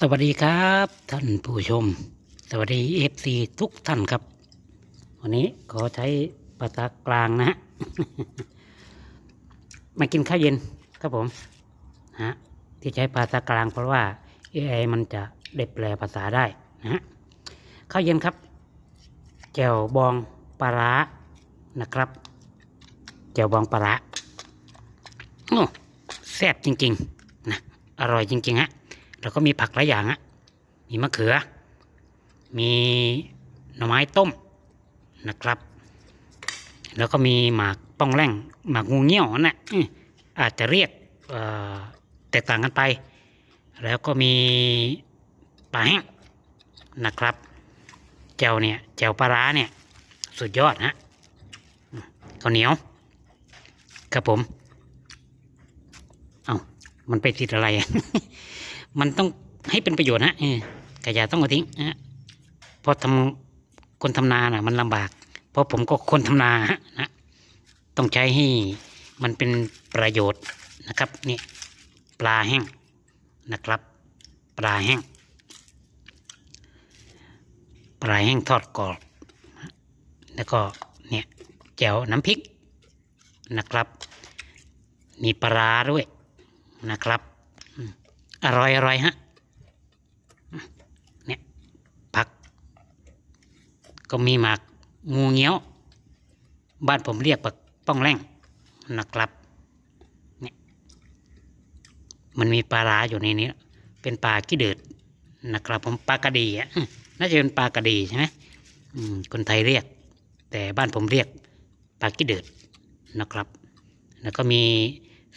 สวัสดีครับ ท่านผู้ชม สวัสดีเอฟซีทุกท่านครับ วันนี้ขอใช้ภาษากลางนะฮะมากินข้าวเย็นครับผมฮะที่ใช้ภาษากลางเพราะว่า AI มันจะได้แปลภาษาได้นะฮะข้าวเย็นครับแจ่วบองปลาร้านะครับแจ่วบองปลาร้าโอ้แซ่บจริง ๆ นะ อร่อยจริง ๆ ฮะ แล้วก็มีผักหลายอย่างอะมีมะเขือ มีหน่อไม้ต้มนะครับ แล้วก็มีหมากป้องแร่งหมากงูเงี้ยวนั่ะอาจจะเรียกแตกต่างกันไป แล้วก็มีปลาแห้งนะครับแจวเนี่ยแจวปลาร้าเนี่ยสุดยอดฮะข้าวเหนียว ครับผม เอามันไปติดอะไร มันต้องให้เป็นประโยชน์นะเออกระยาต้องเอาทิ้งนะเพราะทำคนทำนาน่ะ มันลำบาก เพราะผมก็คนทำนาฮะนะต้องใช้ให้มันเป็นประโยชน์นะครับนี่ปลาแห้งนะครับ ปลาแห้งปลาแห้งทอดกรอบแล้วก็เนี่ยแจ่วน้ำพริกนะครับ มีปลาด้วยนะครับ อร่อยอร่อยฮะเนี่ยผัก ก็มีหมากงูเงี้ยว บ้านผมเรียกปักป้องแร่งนะครับเนี่ยมันมีปลาร้าอยู่ในนี้ เป็นปลาขี้เดือดนะครับ ผมปลากระดีอะน่าจะเป็นปลากระดีใช่ไหมอืมคนไทยเรียก แต่บ้านผมเรียกปลาขี้เดือดนะครับ แล้วก็มี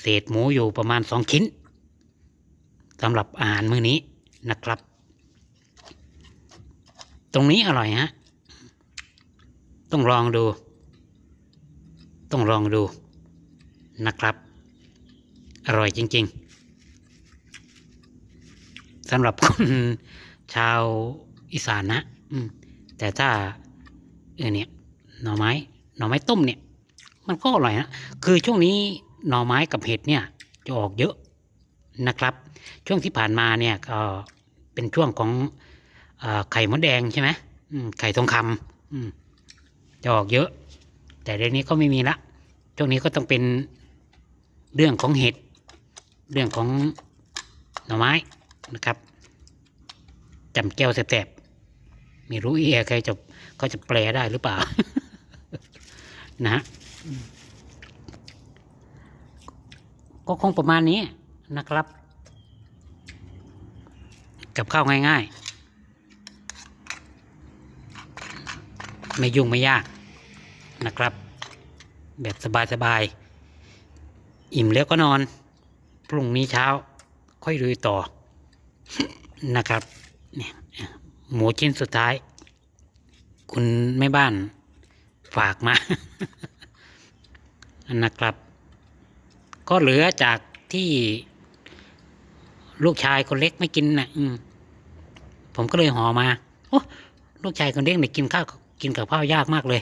เศษหมูอยู่ประมาณสองชิ้น สำหรับอาหารมื้อนี้นะครับ ตรงนี้อร่อยฮะ ต้องลองดู ต้องลองดูนะครับ อร่อยจริง ๆสำหรับคนชาวอีสานนะแต่ถ้าเออเนี่ยหน่อไม้หน่อไม้ต้มเนี่ย มันก็อร่อยนะ คือช่วงนี้หน่อไม้กับเห็ดเนี่ย จะออกเยอะ นะครับ ช่วงที่ผ่านมาเนี่ยก็เป็นช่วงของอไข่มดแดงใช่ไหมไข่ทองคำจะออกเยอะ แต่เดี๋ยวนี้ก็ไม่มีละช่วงนี้ก็ต้องเป็นเรื่องของเห็ดเรื่องของหน่อไม้นะครับจำแก้วแสบๆไม่รู้เอียใครจะเขาจะแปลได้หรือเปล่า นะฮะก็คงประมาณนี้ นะครับ กับข้าวง่ายๆ ไม่ยุ่งไม่ยากนะครับ แบบสบายๆ อิ่มแล้วก็นอน พรุ่งนี้เช้าค่อยลุยต่อนะครับเนี่ยหมูชิ้นสุดท้าย คุณแม่บ้านฝากมานะครับ ก็เหลือจากที่ ลูกชายคนเล็กไม่กินนะอืมผมก็เลยห่อมาโอ้ลูกชายคนเล็กเนี่ยกินข้าวกินกับข้าวยากมากเลย